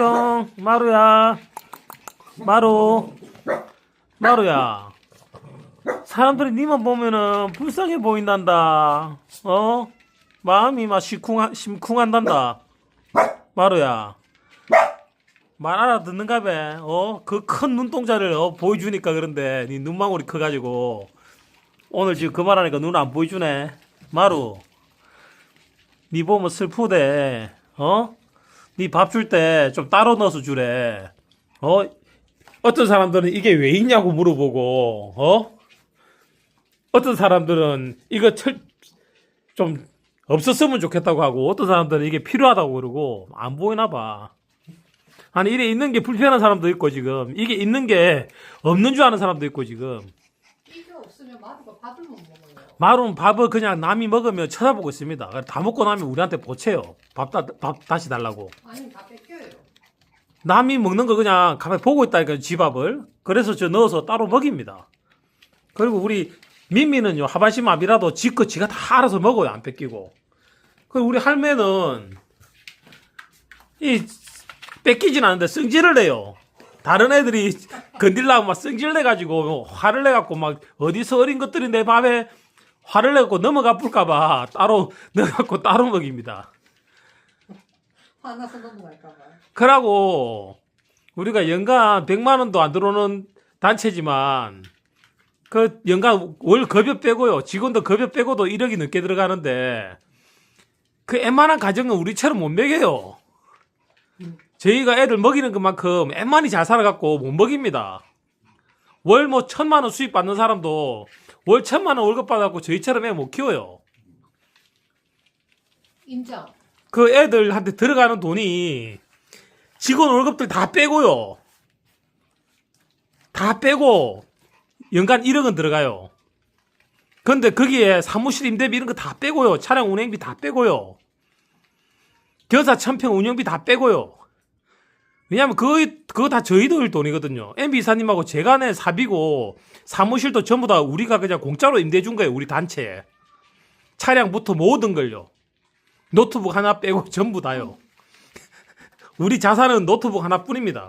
걱정 마루야. 마루. 마루야. 사람들이 니만 보면은 불쌍해 보인단다. 어? 마음이 막 심쿵 심쿵한단다. 마루야. 말 알아듣는가 봐어그 큰 눈동자를 어, 보여주니까 그런데 니 눈망울이 커가지고. 오늘 지금 그 말하니까 눈 안 보여주네. 마루. 니 보면 슬프대. 어? 니밥줄 때 좀 따로 넣어서 주래. 어? 어떤 사람들은 이게 왜 있냐고 물어보고, 어? 어떤 사람들은 이거 철, 좀 없었으면 좋겠다고 하고, 어떤 사람들은 이게 필요하다고 그러고, 안 보이나 봐. 아니, 이래 있는 게 불편한 사람도 있고, 지금. 이게 있는 게 없는 줄 아는 사람도 있고, 지금. 밥을 못 먹어요. 마루는 밥을 그냥 남이 먹으면 쳐다보고 있습니다. 다 먹고 나면 우리한테 보채요. 밥, 다, 밥 다시 달라고. 아니 다 뺏겨요. 남이 먹는 거 그냥 가만히 보고 있다니까 집밥을 그래서 저 넣어서 따로 먹입니다 그리고 우리 민미는요 하반신 마비라도 지거 지가 다 알아서 먹어요 안 뺏기고 그리고 우리 할매는 이 뺏기진 않는데 승질을 내요 다른 애들이 건들라고 막 승질 내가지고 화를 내갖고 막 어디서 어린 것들이 내 밥에 화를 내갖고 넘어가 볼까봐 따로 넣어갖고 따로 먹입니다 화나서 넘어갈까봐. 그러고 우리가 연간 100만 원도 안 들어오는 단체지만 그 연간 월 급여 빼고요. 직원도 급여 빼고도 1억이 넘게 들어가는데 그 웬만한 가정은 우리처럼 못 먹여요. 저희가 애들 먹이는 것만큼 웬만히 잘 살아갖고 못 먹입니다. 월 뭐 천만 원 수입 받는 사람도 월 천만 원 월급 받아갖고 저희처럼 애 못 키워요. 인정. 그 애들한테 들어가는 돈이 직원 월급들 다 빼고요. 다 빼고 연간 1억은 들어가요. 근데 거기에 사무실 임대비 이런 거 다 빼고요. 차량 운행비 다 빼고요. 견사 천평 운영비 다 빼고요. 왜냐면 그거, 그거 다 저희들 돈이거든요. MB 이사님하고 내 사비고 사무실도 전부 다 우리가 그냥 공짜로 임대해 준 거예요. 우리 단체에. 차량부터 모든 걸요. 노트북 하나 빼고 전부 다요. 우리 자산은 노트북 하나뿐입니다.